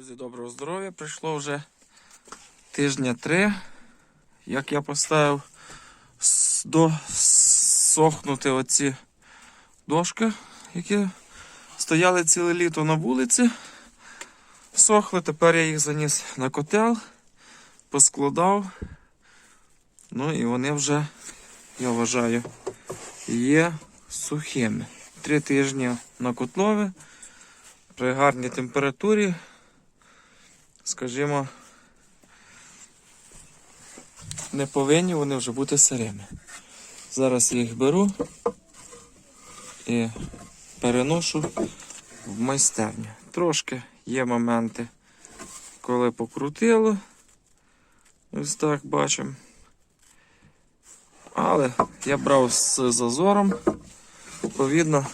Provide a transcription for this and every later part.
Друзі, доброго здоров'я. Прийшло вже тижня три, як я поставив с- до сохнути оці дошки, які стояли ціле літо на вулиці. Сохли, тепер я їх заніс на котел, поскладав. Ну і вони вже, я вважаю, є сухими. Три тижні на котлові при гарній температурі, скажімо, не повинні вони вже бути сирими. Зараз я їх беру і переношу в майстерню. Трошки є моменти, коли покрутило. Ось так бачимо. Але я брав з зазором, відповідно,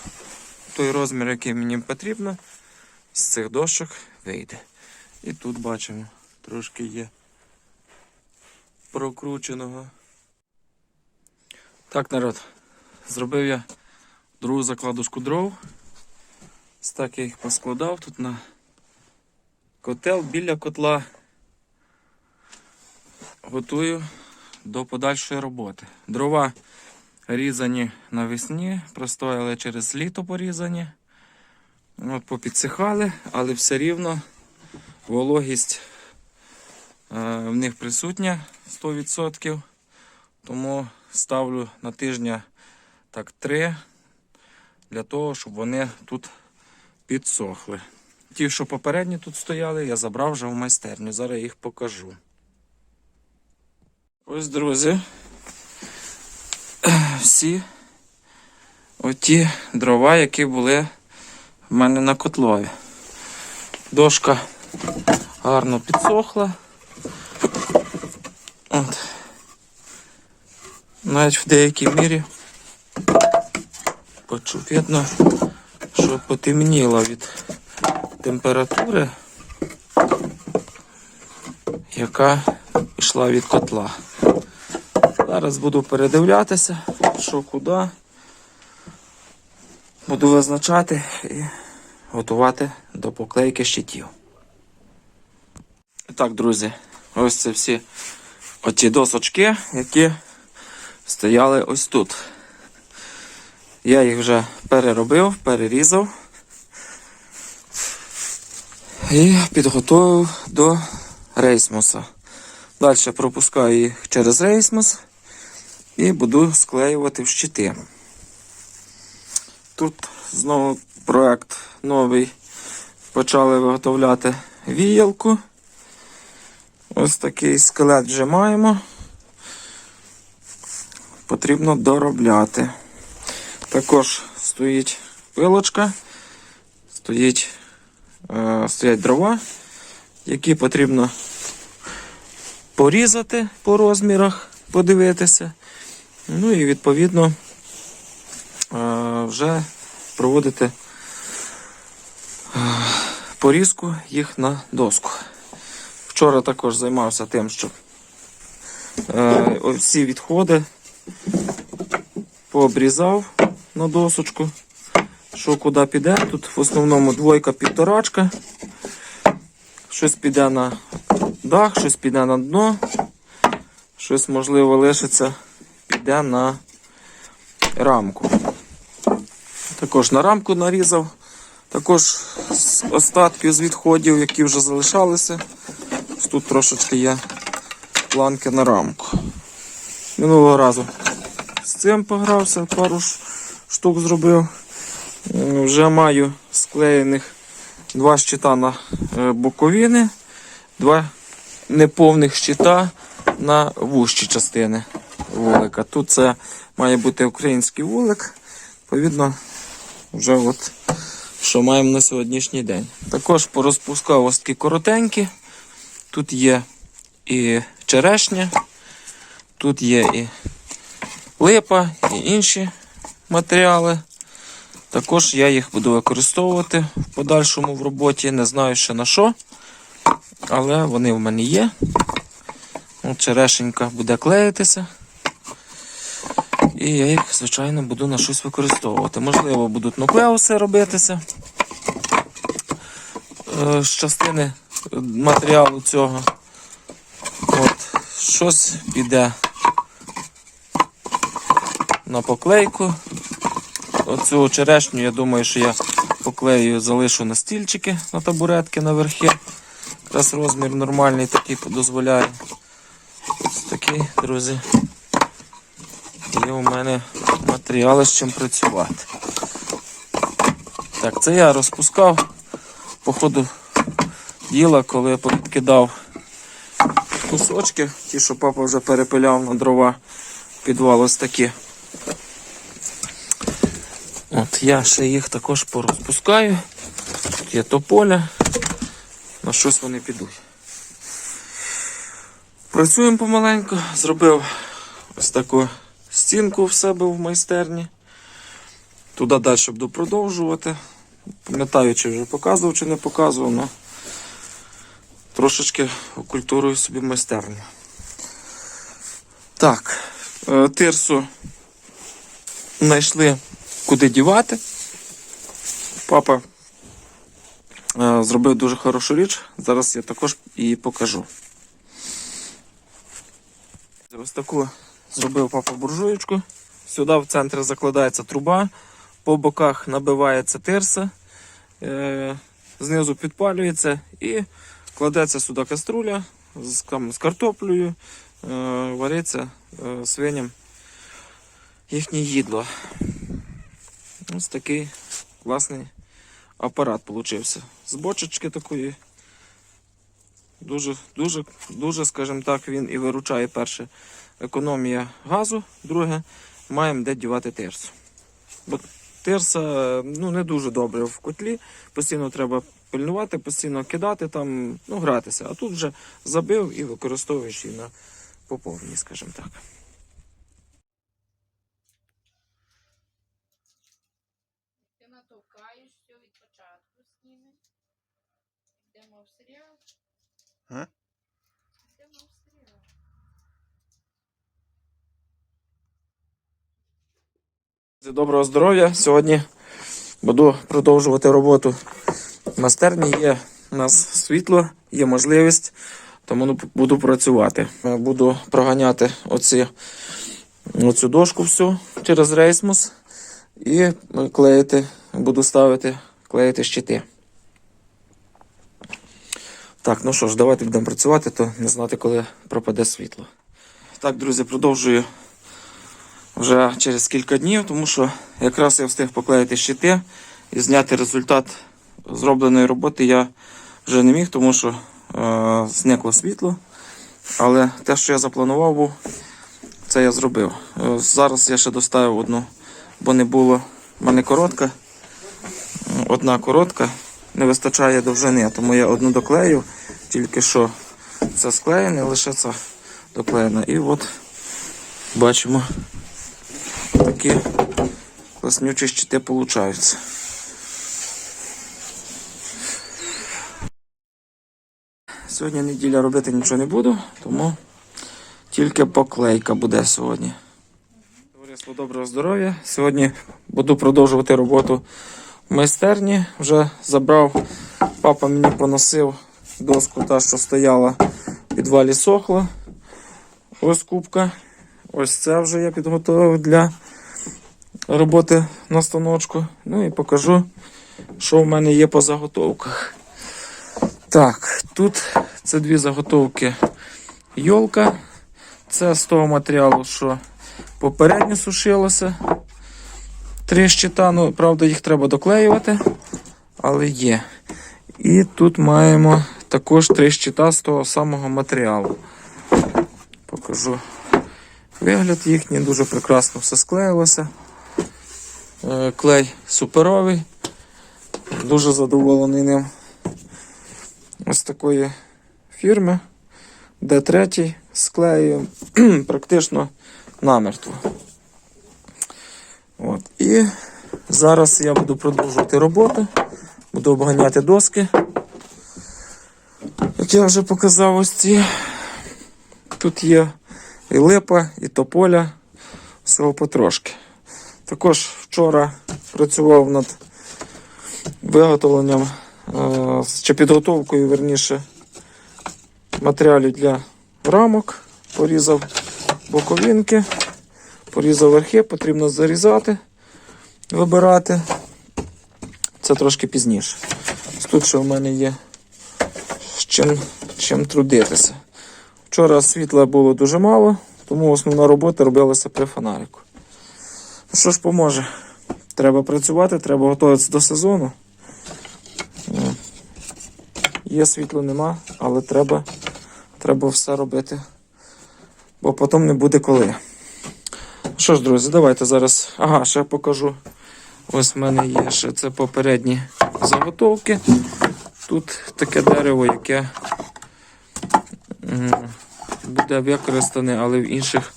той розмір, який мені потрібно, з цих дощок вийде. І тут бачимо, трошки є прокрученого. Так, народ, зробив я другу закладушку дров. Так я їх поскладав тут на котел біля котла. Готую до подальшої роботи. Дрова різані навесні, простояли через літо порізані. От попідсихали, але все рівно вологість е, в них присутня 100%. Тому ставлю на тижня так 3 для того, щоб вони тут підсохли. Ті, що попередні тут стояли, я забрав вже в майстерню. Зараз їх покажу. Ось, друзі, всі оті дрова, які були в мене на котлові. Дошка гарно підсохла. От. Навіть в деякій мірі почув видно, що потемніло від температури, яка йшла від котла. Зараз буду передивлятися, що куди. Буду визначати і готувати до поклейки щитів. Так, друзі, ось це всі оці досочки, які стояли ось тут. Я їх вже переробив, перерізав і підготував до рейсмуса. Далі пропускаю їх через рейсмус і буду склеювати в щити. Тут знову проект новий. Почали виготовляти віялку. Ось такий скелет вже маємо. Потрібно доробляти. Також стоїть пилочка, стоїть, е, стоять дрова, які потрібно порізати по розмірах, подивитися. Ну і відповідно е, вже проводити е, порізку їх на доску. Вчора також займався тим, що е, всі відходи пообрізав на досочку. Що куди піде? Тут в основному двойка півторачка. Щось піде на дах, щось піде на дно, щось можливо лишиться, піде на рамку. Також на рамку нарізав. Також з остатків з відходів, які вже залишалися. Тут трошечки є планки на рамку. Минулого разу з цим погрався, пару штук зробив. Вже маю склеєних два щита на е, боковини, два неповних щита на вущі частини вулика. Тут це має бути український вулик. Відповідно, вже от що маємо на сьогоднішній день. Також порозпускав ось такі коротенькі. Тут є і черешня, тут є і липа, і інші матеріали. Також я їх буду використовувати в подальшому в роботі. Не знаю ще на що, але вони в мене є. От черешенька буде клеїтися. І я їх, звичайно, буду на щось використовувати. Можливо, будуть нуклеуси робитися. е, з частини матеріалу цього. От, щось піде на поклейку. Оцю черешню, я думаю, що я поклею, залишу на стільчики, на табуретки на верхи. Якраз розмір нормальний такий дозволяє. Ось такий, друзі. Є у мене матеріали з чим працювати. Так, це я розпускав по діла, коли я покидав кусочки, ті, що папа вже перепиляв на дрова, підвал ось такі. От я ще їх також порозпускаю. Тут є тополя, на щось вони підуть. Працюємо помаленьку, зробив ось таку стінку в себе в майстерні. Туди далі буду продовжувати. Пам'ятаю, чи вже показував, чи не показував, але трошечки окультурую собі майстерню. Так, е, тирсу знайшли куди дівати. Папа е, зробив дуже хорошу річ. Зараз я також її покажу. Ось таку зробив папа буржуєчку. Сюди в центрі закладається труба, по боках набивається тирса, е, знизу підпалюється і кладеться сюди каструля з, з картоплею, е, вариться е, свиням їхнє їдло. Ось такий класний апарат получився. З бочечки такої. Дуже, дуже, дуже, скажімо так, він і виручає перше економія газу, друге, маємо де дівати тирсу. Бо тирса ну, не дуже добре в котлі, постійно треба пильнувати, постійно кидати, там, ну, гратися. А тут вже забив і використовуєш її на поповненні, скажімо так. Ти натовкаєш все від початку з ними. Йдемо в серіал. А? Йдемо в серіал. Доброго здоров'я! Сьогодні буду продовжувати роботу в майстерні. Є у нас світло, є можливість, тому ну, буду працювати. Е, Буду проганяти оці, оцю дошку всю через рейсмус і е, клеїти, буду ставити, клеїти щити. Так, ну що ж, давайте будемо працювати, то не знати, коли пропаде світло. Так, друзі, продовжую вже через кілька днів, тому що якраз я встиг поклеїти щити і зняти результат зробленої роботи я вже не міг, тому що е, зникло світло. Але те, що я запланував був, це я зробив. Е, зараз я ще доставив одну, бо не було в мене коротка. Одна коротка, не вистачає довжини, тому я одну доклею, тільки що це склеєне, лише це доклеєно. І от бачимо такі класнючі щити получаються. Сьогодні неділя робити нічого не буду, тому тільки поклейка буде сьогодні. Товариство доброго здоров'я. Сьогодні буду продовжувати роботу в майстерні. Вже забрав, папа мені поносив доску, та, що стояла в підвалі сохла. Ось кубка. Ось це вже я підготував для роботи на станочку. Ну і покажу, що в мене є по заготовках. Так, тут це дві заготовки йолка. Це з того матеріалу, що попередньо сушилося. Три щита, ну, правда, їх треба доклеювати, але є. І тут маємо також три щита з того самого матеріалу. Покажу вигляд їхній, дуже прекрасно все склеїлося. Е, Клей суперовий. Дуже задоволений ним. Такої фірми. Д3 склею практично намертво. От. І зараз я буду продовжувати роботу. Буду обганяти доски. Як я вже показав ось ці. Тут є і липа, і тополя, всього потрошки. Також вчора працював над виготовленням чи підготовкою, верніше, матеріалів для рамок. Порізав боковинки, порізав верхи, потрібно зарізати, вибирати. Це трошки пізніше. Тут ще в мене є з чим, чим трудитися. Вчора світла було дуже мало, тому основна робота робилася при фонарику. Ну що ж поможе? Треба працювати, треба готуватися до сезону. Є світло, нема, але треба, треба все робити, бо потім не буде коли. Ну Що ж, друзі, давайте зараз. Ага, ще покажу. Ось в мене є ще це попередні заготовки. Тут таке дерево, яке буде використане, але в інших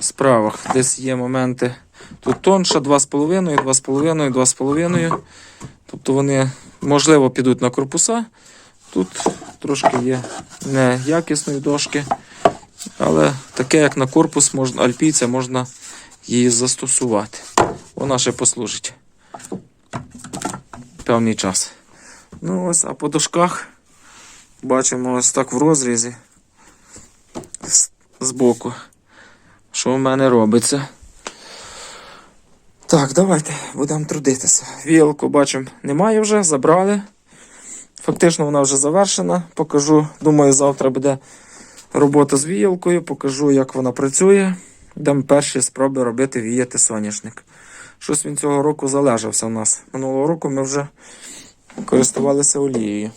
справах. Десь є моменти. Тут тонша 2,5, 2,5, 2,5. Тобто вони, можливо, підуть на корпуса. Тут трошки є неякісної дошки. Але таке, як на корпус, можна, альпійця, можна її застосувати. Вона ще послужить певний час. Ну ось, а по дошках бачимо ось так в розрізі з- збоку, що в мене робиться. Так, давайте будемо трудитися. Вілку бачимо, немає вже, забрали. Фактично вона вже завершена. Покажу, думаю, завтра буде робота з віялкою, покажу, як вона працює. Йдемо перші спроби робити віяти соняшник. Щось він цього року залежався у нас. Минулого року ми вже користувалися олією.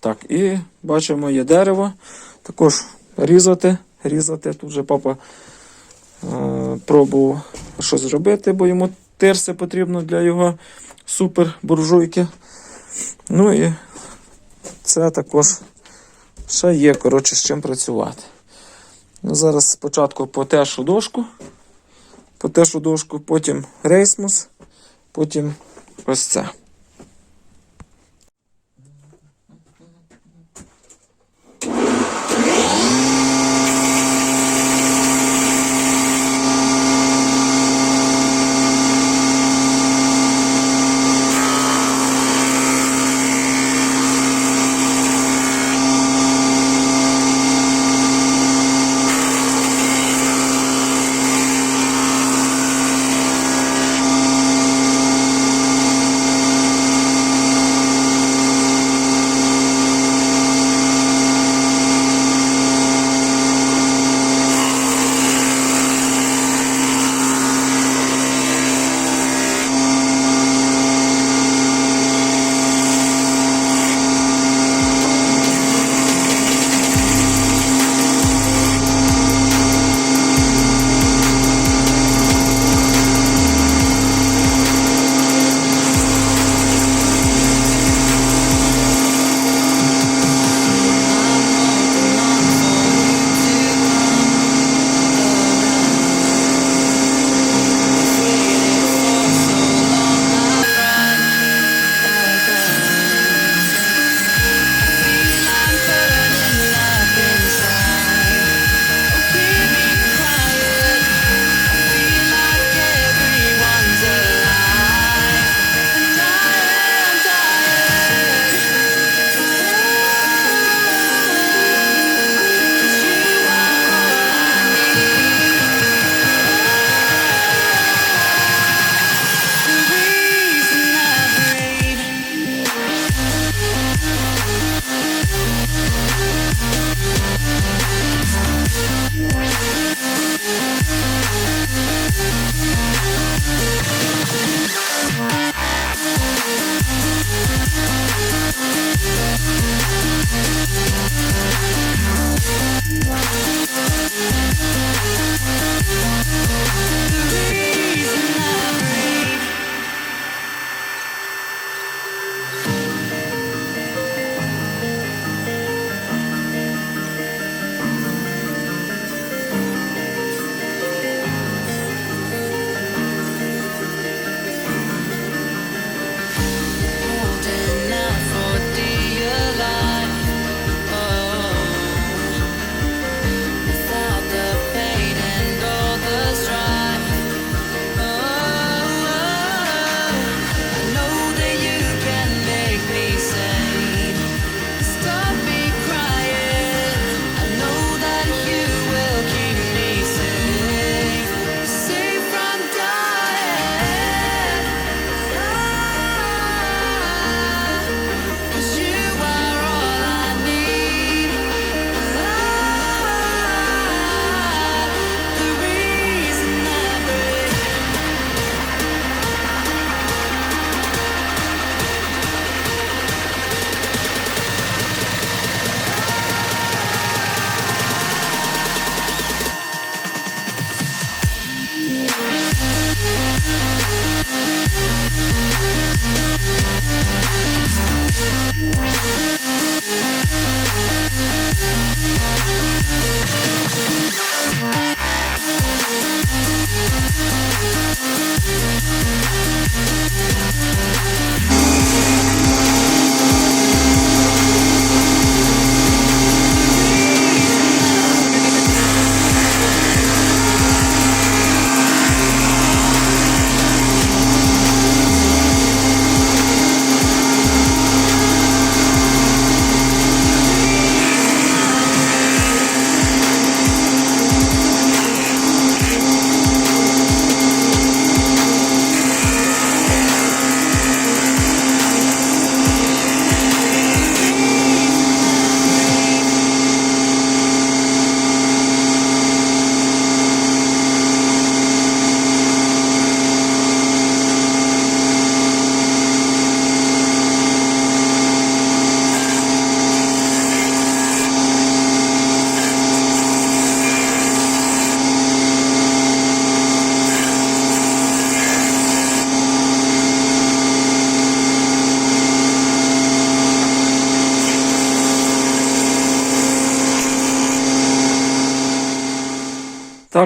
Так, і бачимо, є дерево. Також різати. Різати. Тут вже папа е, пробував щось зробити, бо йому тирси потрібно для його супер буржуйки. Ну і це також ще є, коротше, з чим працювати. Ну, зараз спочатку по тешу дошку, потешу дошку, потім рейсмус, потім ось це.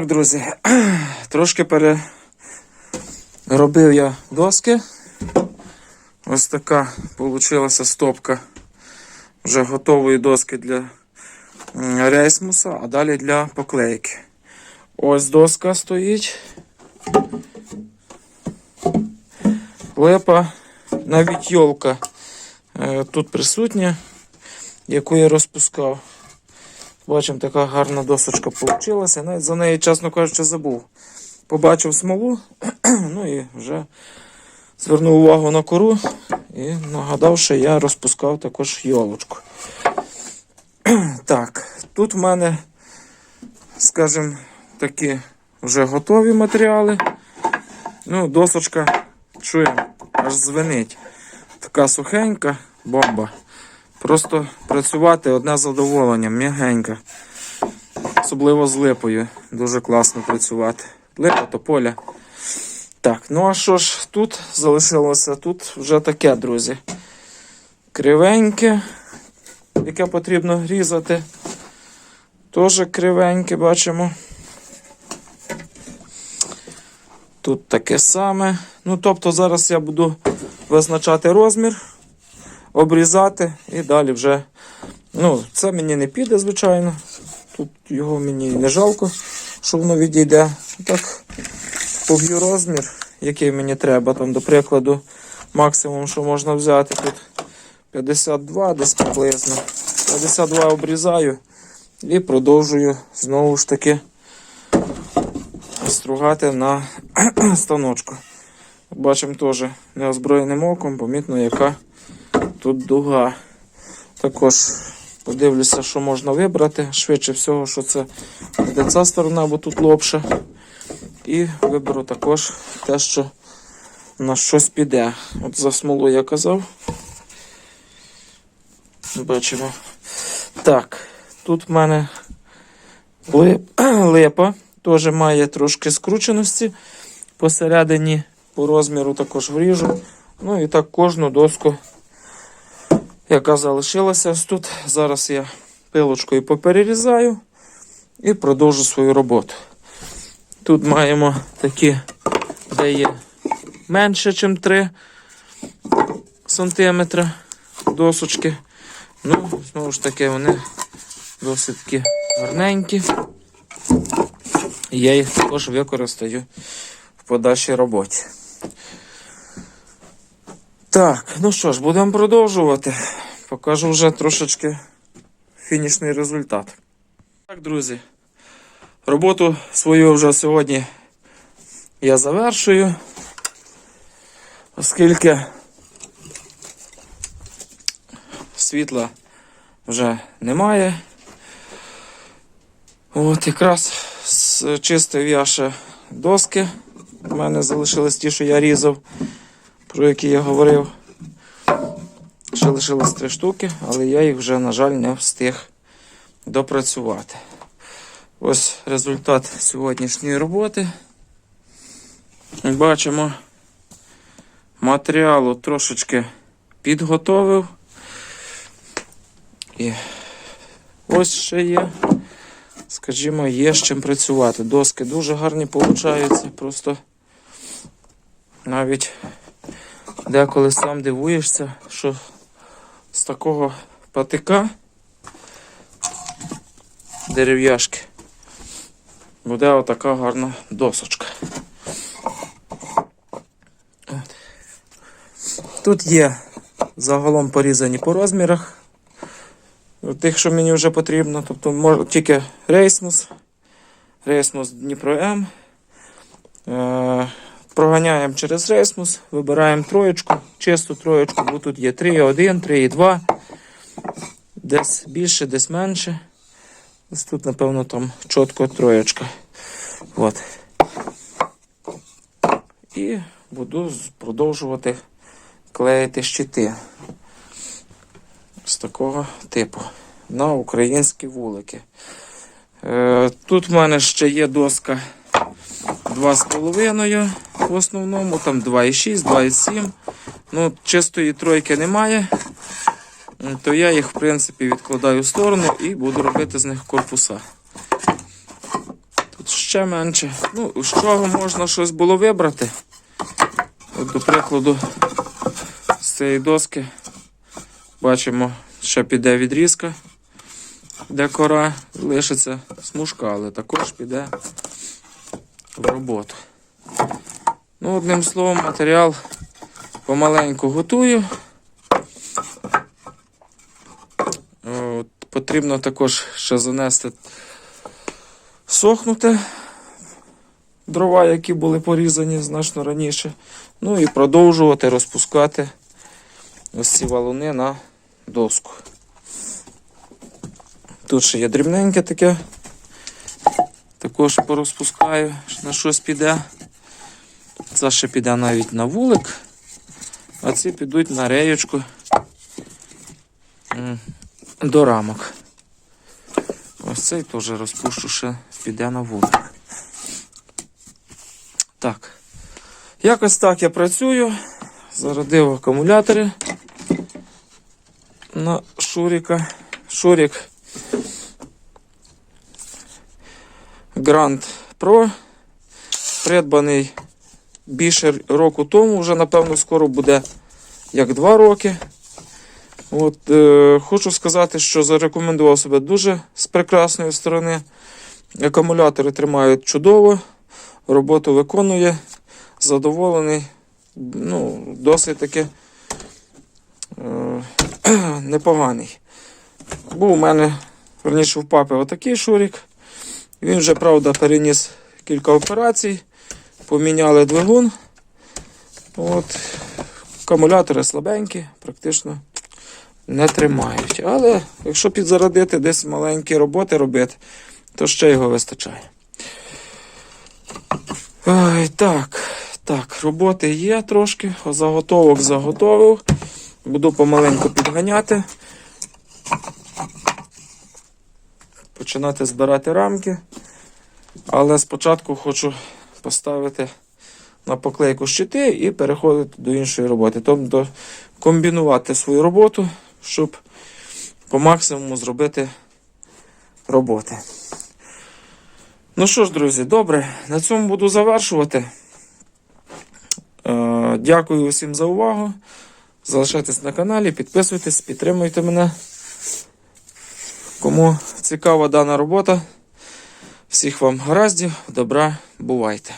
Так, друзі, трошки переробив я доски. Ось така вийшла стопка вже готової доски для рейсмуса, а далі для поклейки. Ось доска стоїть. Лепа, навіть йолка е, тут присутня, яку я розпускав. Бачимо, така гарна досочка вийшла. Навіть за неї, чесно кажучи, забув. Побачив смолу, ну і вже звернув увагу на кору і нагадав, що я розпускав також йолочку. Так, тут в мене, скажімо, такі вже готові матеріали. Ну, досочка, чуємо, аж звенить. Така сухенька бомба. Просто працювати одне задоволення, м'ягенька. Особливо з липою. Дуже класно працювати. Липа, тополя. Так, ну а що ж тут залишилося? Тут вже таке, друзі. Кривеньке, яке потрібно різати. Теж кривеньке бачимо. Тут таке саме. Ну, тобто зараз я буду визначати розмір, обрізати і далі вже. Ну, це мені не піде, звичайно. Тут його мені не жалко, що воно відійде. Так, поб'ю розмір, який мені треба. Там, до прикладу, максимум, що можна взяти тут 52 десь приблизно. 52 обрізаю і продовжую знову ж таки стругати на станочку. Бачимо теж неозброєним оком, помітно, яка тут дуга. Також подивлюся, що можна вибрати. Швидше всього, що це буде ця сторона, бо тут лопше. І виберу також те, що на щось піде. От за смолу я казав. Бачимо. Так, тут в мене лип, липа, теж має трошки скрученості. Посередині по розміру також вріжу. Ну і так кожну доску, яка залишилася ось тут. Зараз я пилочкою поперерізаю і продовжу свою роботу. Тут маємо такі, де є менше, ніж 3 см досочки. Ну, знову ж таки, вони досить гарненькі. І я їх також використаю в подальшій роботі. Так, ну що ж, будемо продовжувати. Покажу вже трошечки фінішний результат. Так, друзі, роботу свою вже сьогодні я завершую, оскільки світла вже немає. От якраз чистив я ще доски. У мене залишились ті, що я різав, про які я говорив. Ще лишилось три штуки, але я їх вже, на жаль, не встиг допрацювати. Ось результат сьогоднішньої роботи. Бачимо, матеріалу трошечки підготовив. І ось ще є, скажімо, є з чим працювати. Доски дуже гарні получаються, просто навіть деколи сам дивуєшся, що з такого патика дерев'яшки буде отака гарна досочка. От. Тут є загалом порізані по розмірах. Тих, що мені вже потрібно, тобто тільки рейсмус, рейсмус Дніпро М. Проганяємо через рейсмус, вибираємо троєчку, чисту троєчку, бо тут є 3,1, 3,2, десь більше, десь менше. Ось тут, напевно, там чітко троєчка. От. І буду продовжувати клеїти щити з такого типу на українські вулики. Е, тут в мене ще є доска 2,5 в основному, там 2,6, 2,7. Ну, чистої тройки немає. То я їх, в принципі, відкладаю в сторону і буду робити з них корпуса. Тут ще менше. Ну, з чого можна щось було вибрати? От, до прикладу, з цієї доски бачимо, ще піде відрізка, де кора, лишиться смужка, але також піде в роботу. Ну, одним словом, матеріал помаленьку готую. От, потрібно також ще занести сохнути дрова, які були порізані значно раніше. Ну і продовжувати розпускати ось ці валуни на доску. Тут ще є дрібненьке таке. Також порозпускаю, на щось піде. Це ще піде навіть на вулик, а ці підуть на реєчку до рамок. Ось цей теж розпущу ще піде на вулик. Так. Якось так я працюю. Зарядив акумулятори на Шуріка. Шурік Grand Pro. Придбаний більше року тому, вже напевно скоро буде як 2 роки. От, е, хочу сказати, що зарекомендував себе дуже з прекрасної сторони. Акумулятори тримають чудово, роботу виконує, задоволений, ну, досить таки е, непоганий. Був у мене, верніше, в папи отакий шурік. Він вже, правда, переніс кілька операцій, поміняли двигун. От, акумулятори слабенькі, практично не тримають. Але якщо підзарадити десь маленькі роботи робити, то ще його вистачає. Ой, так, так, роботи є трошки, заготовок заготовив. Буду помаленьку підганяти. Починати збирати рамки. Але спочатку хочу поставити на поклейку щити і переходити до іншої роботи. Тобто комбінувати свою роботу, щоб по максимуму зробити роботи. Ну що ж, друзі, добре, на цьому буду завершувати. Е, Дякую усім за увагу. Залишайтесь на каналі, підписуйтесь, підтримуйте мене. Кому цікава дана робота, всіх вам гараздів, добра, бувайте!